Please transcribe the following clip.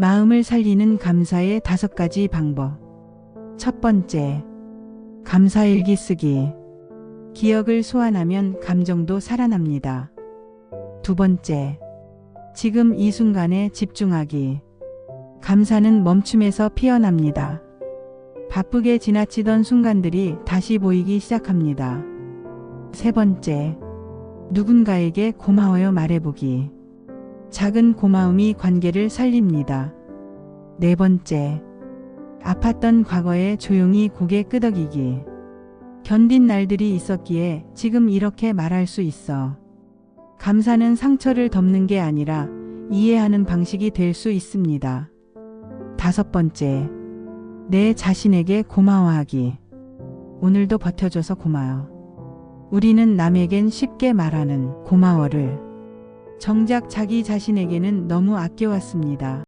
마음을 살리는 감사의 다섯 가지 방법. 첫 번째, 감사일기 쓰기. 기억을 소환하면 감정도 살아납니다. 두 번째, 지금 이 순간에 집중하기. 감사는 멈춤에서 피어납니다. 바쁘게 지나치던 순간들이 다시 보이기 시작합니다. 세 번째, 누군가에게 고마워요 말해보기. 작은 고마움이 관계를 살립니다. 네 번째, 아팠던 과거에 조용히 고개 끄덕이기. 견딘 날들이 있었기에 지금 이렇게 말할 수 있어. 감사는 상처를 덮는 게 아니라 이해하는 방식이 될 수 있습니다. 다섯 번째, 내 자신에게 고마워하기. 오늘도 버텨줘서 고마워. 우리는 남에겐 쉽게 말하는 고마워를 정작 자기 자신에게는 너무 아껴왔습니다.